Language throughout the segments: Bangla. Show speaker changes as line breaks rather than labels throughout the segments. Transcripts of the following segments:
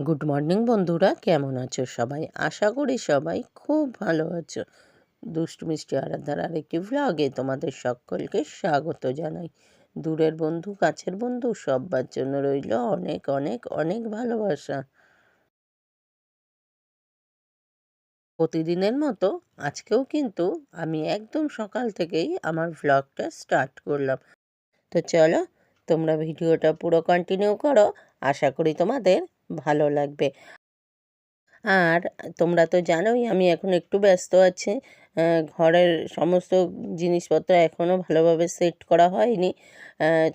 গুড মর্নিং বন্ধুরা। কেমন আছো সবাই? আশা করি সবাই খুব ভালো আছো। দুষ্টু মিষ্টি আরাধার আরেকটি ভ্লগে তোমাদের সকলকে স্বাগত জানাই। দূরের বন্ধু, কাছের বন্ধু, সবার জন্য রইল অনেক অনেক অনেক ভালোবাসা। প্রতিদিনের মতো আজকেও কিন্তু আমি একদম সকাল থেকেই আমার ভ্লগটা স্টার্ট করলাম। তো চলো, তোমরা ভিডিওটা পুরো কন্টিনিউ করো। আশা করি তোমাদের ভালো লাগবে। আর তোমরা তো জানোই আমি এখন একটু ব্যস্ত আছি। ঘরের সমস্ত জিনিসপত্র এখনও ভালোভাবে সেট করা হয়নি।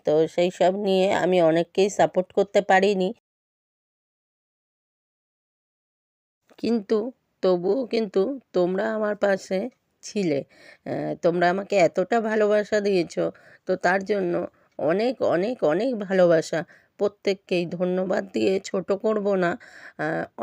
তো সেই সব নিয়ে আমি অনেককেই সাপোর্ট করতে পারিনি। কিন্তু তবুও কিন্তু তোমরা আমার পাশে ছিলে। তোমরা আমাকে এতটা ভালোবাসা দিয়েছ। তো তার জন্য অনেক অনেক অনেক ভালোবাসা প্রত্যেককেই ধন্যবাদ দিয়ে ছোট করব না।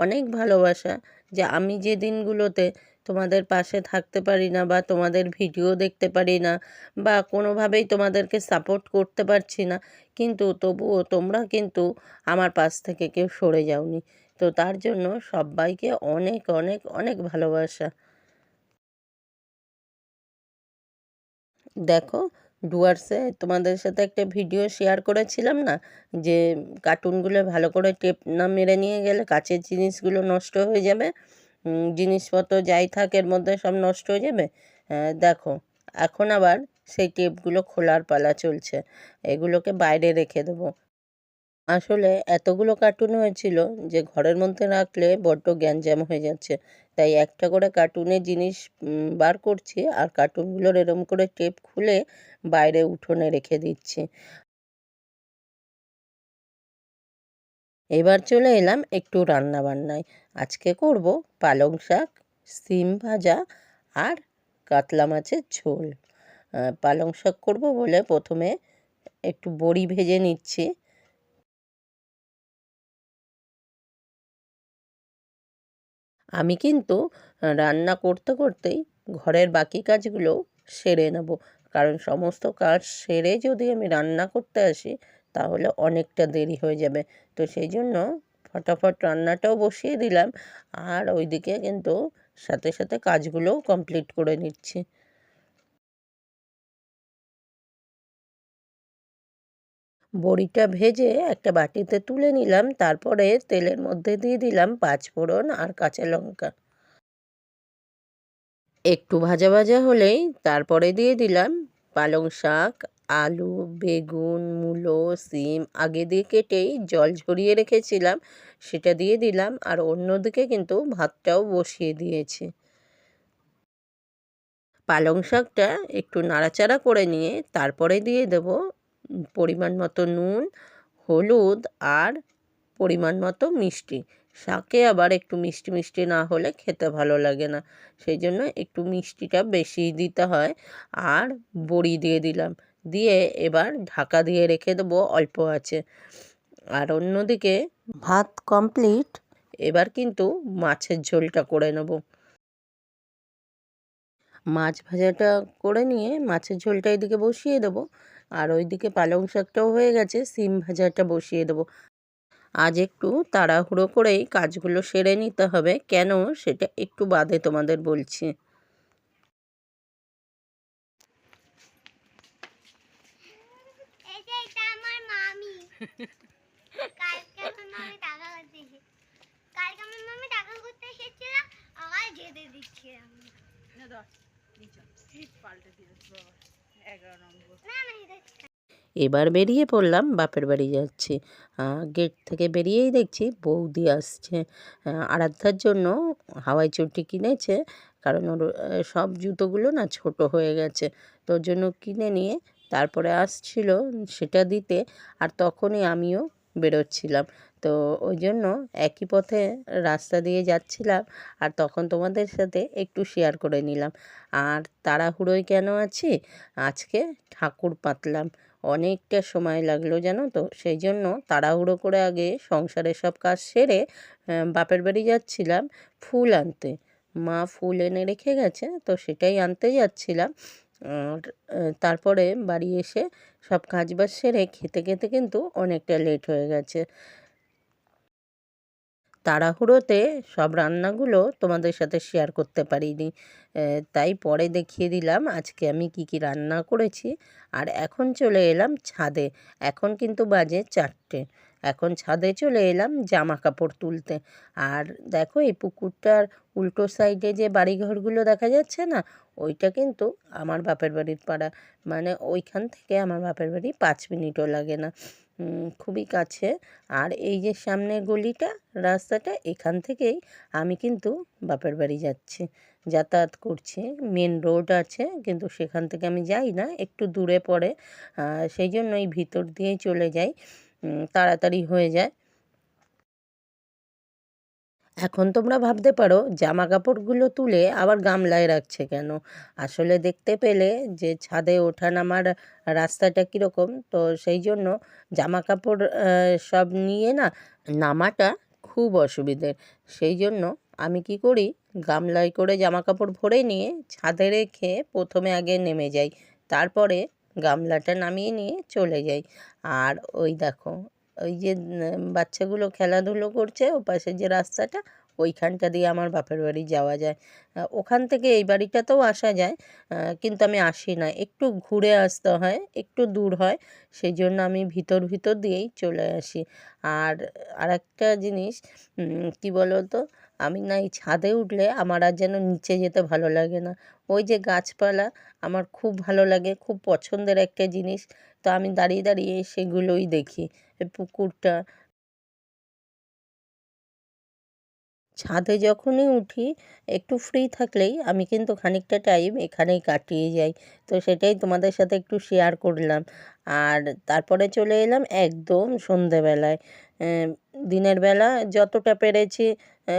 অনেক ভালোবাসা যে আমি যে দিনগুলোতে তোমাদের পাশে থাকতে পারি না বা তোমাদের ভিডিও দেখতে পারি না বা কোনোভাবেই তোমাদেরকে সাপোর্ট করতে পারছি না, কিন্তু তবুও তোমরা কিন্তু আমার পাশ থেকে কেউ সরে যাওনি। তো তার জন্য সবাইকে অনেক অনেক অনেক ভালোবাসা। দেখো ডুয়ার্সে তোমাদের সাথে একটা ভিডিও শেয়ার করেছিলাম না? যে কার্টুনগুলো ভালো করে টেপ না মেরে নিয়ে গেলে কাচের জিনিসগুলো নষ্ট হয়ে যাবে জিনিসপত্র যাই থাকে এর মধ্যে সব নষ্ট হয়ে যাবে? দেখো, এখন আবার সেই টেপগুলো খোলার পালা চলছে, এগুলোকে বাইরে রেখে দেবো। আসলে এতগুলো কার্টুন হয়েছিল যে ঘরের মধ্যে রাখলে বড্ড গ্যাঞ্জাম হয়ে যাচ্ছে। তাই একটা করে কার্টুনের জিনিস বার করছি আর কার্টুনগুলোর এরম করে টেপ খুলে বাইরে উঠোনে রেখে দিচ্ছি। এবার চলে এলাম একটু রান্না বান্নায় আজকে করব পালং শাক, সিম ভাজা আর কাতলা মাছের ঝোল। পালং শাক করব বলে প্রথমে একটু বড়ি ভেজে নিচ্ছি। আমি কিন্তু রান্না করতে করতেই ঘরের বাকি কাজগুলো সেরে নেব। কারণ সমস্ত কাজ সেরে যদি আমি রান্না করতে আসি, তাহলে অনেকটা দেরি হয়ে যাবে। তো সেই জন্য ফটাফট রান্নাটাও বসিয়ে দিলাম। আর ওইদিকে কিন্তু সাথে সাথে কাজগুলোও কমপ্লিট করে নিচ্ছি। বড়িটা ভেজে একটা বাটিতে তুলে নিলাম, তারপরে তেলের মধ্যে দিয়ে দিলাম পাঁচফোড়ন আর কাঁচা লঙ্কা। একটু ভাজা ভাজা হলেই তারপরে দিয়ে দিলাম পালং শাক, আলু, বেগুন, মূলো, সিম, আগে দিয়ে কেটেই জল ঝরিয়ে রেখেছিলাম, সেটা দিয়ে দিলাম আর অন্যদিকে কিন্তু ভাতটাও বসিয়ে দিয়েছি। পালং শাকটা একটু নাড়াচাড়া করে নিয়ে তারপরে দিয়ে দেব পরিমাণ মতো নুন, হলুদ আর পরিমাণ মতো মিষ্টি। শাকে আবার একটু মিষ্টি মিষ্টি না হলে খেতে ভালো লাগে না। সেই জন্য একটু মিষ্টিটা বেশি দিতে হয়। আর বড়ি দিয়ে দিলাম। দিয়ে এবার ঢাকা দিয়ে রেখে দেবো অল্প আছে। আর অন্যদিকে ভাত কমপ্লিট, এবার কিন্তু মাছের ঝোলটা করে নেব। মাছ ভাজাটা করে নিয়ে মাছের ঝোলটা এদিকে বসিয়ে দেবো। আর ওইদিকে পালং শাকটাও হয়ে গেছে সিম ভাজাটা বসিয়ে দেবো। আজ একটু তাড়াহুড়ো করেই কাজগুলো সেরে নিতে হবে কেন সেটা একটু বাদে তোমাদের বলছি। এবার বেরিয়ে পড়লাম, বাপের বাড়ি যাচ্ছি। গেট থেকে বেরিয়েই দেখছি বৌদি আসছে। আরাধ্যার জন্য হাওয়াই চটি কিনেছে, কারণ ওর সব জুতোগুলো না ছোট হয়ে গেছে। তোর জন্য কিনে নিয়ে তারপরে আসছিল, সেটা দিতে। আর তখনই আমিও বেরোচ্ছিলাম। তো ওই জন্য একই পথে রাস্তা দিয়ে যাচ্ছিলাম আর তখন তোমাদের সাথে একটু শেয়ার করে নিলাম। আর তাড়াহুড়োয় কেন আছি? আজকে ঠাকুর পাতলাম। অনেকটা সময় লাগল জানো তো? সেই জন্য তাড়াহুড়ো করে আগে সংসারের সব কাজ সেরে বাপের বাড়ি যাচ্ছিলাম ফুল আনতে। মা ফুল এনে রেখে গেছে তো সেটাই আনতে যাচ্ছিলাম। আর তারপরে বাড়ি এসে সব কাজ বাজ সেরে খেতে খেতে কিন্তু অনেকটা লেট হয়ে গেছে। তাড়াহুড়োতে সব রান্নাগুলো তোমাদের সাথে শেয়ার করতে পারিনি। তাই পরে দেখিয়ে দিলাম আজকে আমি কি কি রান্না করেছি। আর এখন চলে এলাম ছাদে। এখন কিন্তু বাজে চারটে। এখন ছাদে চলে এলাম জামা কাপড় তুলতে। আর দেখো এই পুকুরটার উল্টো সাইডে যে বাড়িঘরগুলো দেখা যাচ্ছে না, ওইটা কিন্তু আমার বাপের বাড়ির পাড়া। মানে ওইখান থেকে আমার বাপের বাড়ি পাঁচ মিনিটও লাগে না। খুবই কাছে। আর এই যে সামনের গলিটা, রাস্তাটা, এখান থেকেই আমি কিন্তু বাপের বাড়ি যাচ্ছি, যাতায়াত করছি। মেন রোড আছে, কিন্তু সেখান থেকে আমি যাই না, একটু দূরে পড়ে। সেই জন্যই ভিতর দিয়েই চলে যাই। তাড়াতাড়ি হয়ে যায়। এখন তোমরা ভাবতে পারো জামা কাপড়গুলো তুলে আবার গামলায় রাখছে কেন? আসলে দেখতে পেলে যে ছাদে ওঠা নামার রাস্তাটা কীরকম, তো সেই জন্য জামা কাপড় সব নিয়ে না নামাটা খুব অসুবিধের। সেই জন্য আমি কি করি, গামলায় করে জামা কাপড় ভরে নিয়ে ছাদে রেখে প্রথমে আগে নেমে যাই। তারপরে গামলাটা নামিয়ে নিয়ে চলে যাই। আর ওই দেখো ওই যে বাচ্চাগুলো খেলাধুলো করছে, ও পাশে যে রাস্তাটা, ওইখানটা দিয়ে আমার বাপের বাড়ি যাওয়া যায়। ওখান থেকে এই বাড়িটাতেও আসা যায় কিন্তু আমি আসি না। একটু ঘুরে আসতে হয়, একটু দূর হয় সেই জন্য আমি ভিতর ভিতর দিয়েই চলে আসি। আর আরেকটা জিনিস কি বলো তো আমি না এই ছাদে উঠলে আমার আর যেন নিচে যেতে ভালো লাগে না। ওই যে গাছপালা, আমার খুব ভালো লাগে, খুব পছন্দের একটা জিনিস। তো আমি দাঁড়িয়ে দাঁড়িয়ে সেগুলোই দেখি। পুকুরটা ছাদে যখনই উঠি, একটু ফ্রি থাকলেই আমি কিন্তু খানিকটা টাইম এখানেই কাটিয়ে যাই। তো সেটাই তোমাদের সাথে একটু শেয়ার করলাম। আর তারপরে চলে এলাম একদম সন্ধেবেলায়। দিনের বেলা যতটা পেরেছি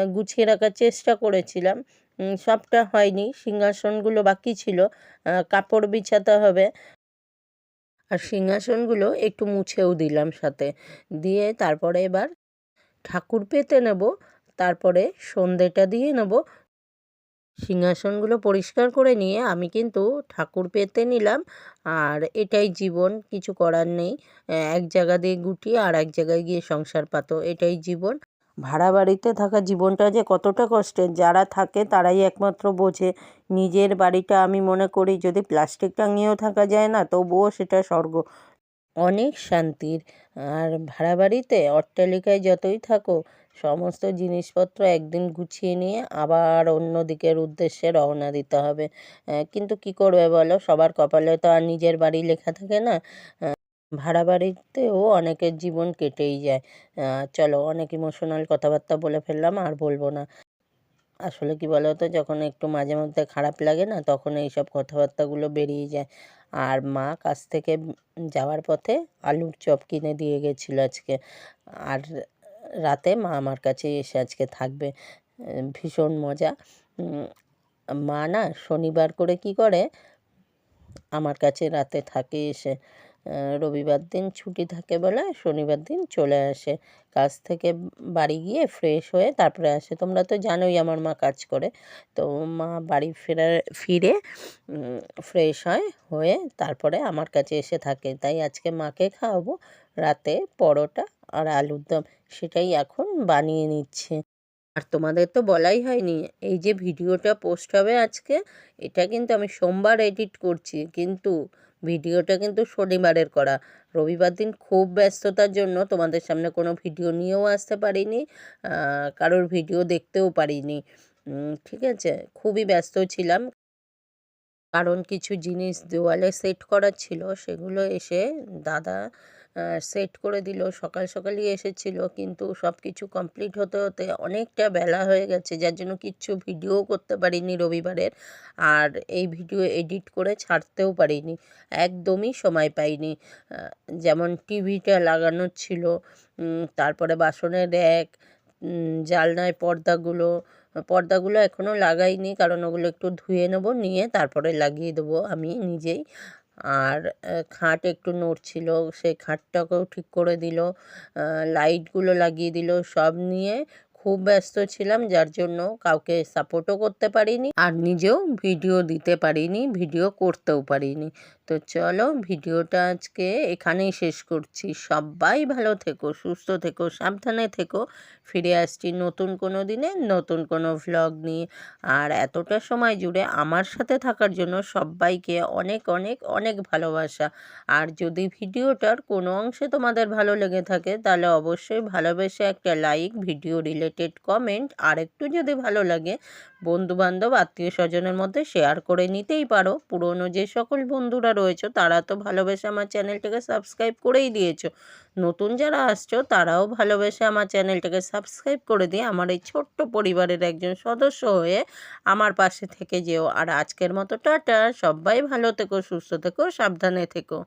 গুছিয়ে রাখার চেষ্টা করেছিলাম। সবটা হয়নি, সিংহাসনগুলো বাকি ছিল কাপড় বিছাতে হবে। আর সিংহাসনগুলো একটু মুছেও দিলাম সাথে। দিয়ে তারপরে এবার ঠাকুর পেতে নেব, তারপরে সন্ধেটা দিয়ে নেব। সিংহাসনগুলো পরিষ্কার করে নিয়ে আমি কিন্তু ঠাকুর পেতে নিলাম। আর এটাই জীবন, কিছু করার নেই। এক জায়গা দিয়ে গুটিয়ে আর এক জায়গায় গিয়ে সংসার পাতো, এটাই জীবন। ভাড়া বাড়িতে থাকা জীবনটা যে কতটা কষ্টের, যারা থাকে তারাই একমাত্র বোঝে। নিজের বাড়িটা আমি মনে করি যদি প্লাস্টিক টাঙিয়েও থাকা যায় না, তবুও সেটা স্বর্গ। অনেক শান্তির। আর ভাড়া বাড়িতে অট্টালিকায় যতই থাকো, সমস্ত জিনিসপত্র একদিন গুছিয়ে নিয়ে আবার অন্য দিকের উদ্দেশ্যে রওনা দিতে হবে। কিন্তু কি করবে বলো? সবার কপালে তো আর নিজের বাড়ি লেখা থাকে না। ভাড়া বাড়িতেও অনেকের জীবন কেটেই যায়। চলো অনেক ইমোশনাল কথাবার্তা বলে ফেললাম, আর বলব না। আসলে কি বলো তো যখন একটু মাঝে মধ্যে খারাপ লাগে না, তখন এইসব কথাবার্তাগুলো বেরিয়ে যায়। আর মা কাছ থেকে যাওয়ার পথে আলুর চপ কিনে দিয়ে গেছিল আজকে। আর রাতে মা আমার কাছে এসে আজকে থাকবে। ভীষণ মজা। মা না শনিবার করে কি করে, আমার কাছে রাতে থাকে এসে। রবিবার দিন ছুটি থাকে বলে শনিবার দিন চলে আসে। কাজ থেকে বাড়ি গিয়ে ফ্রেশ হয়ে তারপরে আসে। তোমরা তো জানোই আমার মা কাজ করে। তো মা বাড়ি ফেরার ফিরে ফ্রেশ হয়, হয়ে তারপরে আমার কাছে এসে থাকে। তাই আজকে মাকে খাওয়াবো রাতে পরোটা আর আলুর দম, সেটাই এখন বানিয়ে নিচ্ছে। আর তোমাদের তো বলাই হয়নি, এই যে ভিডিওটা পোস্ট হবে আজকে, এটা কিন্তু আমি সোমবার এডিট করছি। কিন্তু ভিডিওটা কিন্তু শনিবারের করা। রবিবার দিন খুব ব্যস্ততার জন্য তোমাদের সামনে কোনো ভিডিও নিয়েও আসতে পারিনি কারোর ভিডিও দেখতেও পারিনি। ঠিক আছে? খুবই ব্যস্ত ছিলাম। কারণ কিছু জিনিস দেওয়ালে সেট করার ছিল, সেগুলো এসে দাদা সেট করে দিল। সকাল সকালই এসেছিল, কিন্তু সব কিছু কমপ্লিট হতে হতে অনেকটা বেলা হয়ে গেছে। যার জন্য কিচ্ছু ভিডিও করতে পারিনি রবিবারের, আর এই ভিডিও এডিট করে ছাড়তেও পারিনি। একদমই সময় পাইনি। যেমন টিভিটা লাগানোর ছিল তারপরে বাসনের র্যাক জালনায় পর্দাগুলো পর্দাগুলো এখনও লাগাইনি, কারণ ওগুলো একটু ধুয়ে নেব, নিয়ে তারপরে লাগিয়ে দেবো। আমি নিজেই আর খাট একটু নড়ছিল সেই খাটটাকেও ঠিক করে দিল লাইটগুলো লাগিয়ে দিল সব নিয়ে খুব ব্যস্ত ছিলাম, যার জন্য কাউকে সাপোর্টও করতে পারিনি আর নিজেও ভিডিও দিতে পারিনি ভিডিও করতেও পারিনি। তো চলো ভিডিওটা আজকে এখানেই শেষ করছি। সবাই ভালো থেকো, সুস্থ থেকো, সাবধানে থেকো। ফিরে আসছি নতুন কোনো দিনে, নতুন কোনো ভ্লগ নিয়ে। আর এতটা সময় জুড়ে আমার সাথে থাকার জন্য সবাইকে অনেক অনেক অনেক ভালোবাসা। আর যদি ভিডিওটার কোনো অংশে তোমাদের ভালো লেগে থাকে, তাহলে অবশ্যই ভালোবেসে একটা লাইক ভিডিও রিলেটেড কমেন্ট আর একটু যদি ভালো লাগে, বন্ধুবান্ধব আত্মীয় স্বজনের মধ্যে শেয়ার করে নিতেই পারো। পুরনো যে সকল বন্ধুরা রয়েছে, তারা তো ভালোবেসে আমার চ্যানেলটাকে সাবস্ক্রাইব করেই দিয়েছ। নতুন যারা আসছো, তারাও ভালোবেসে আমার চ্যানেলটাকে সাবস্ক্রাইব করে দিয়ে আমার এই ছোট্ট পরিবারের একজন সদস্য হয়ে আমার পাশে থেকে যেও। আর আজকের মতো টাটা, সবাই ভালো থেকো, সুস্থ থেকো, সাবধানে থেকো।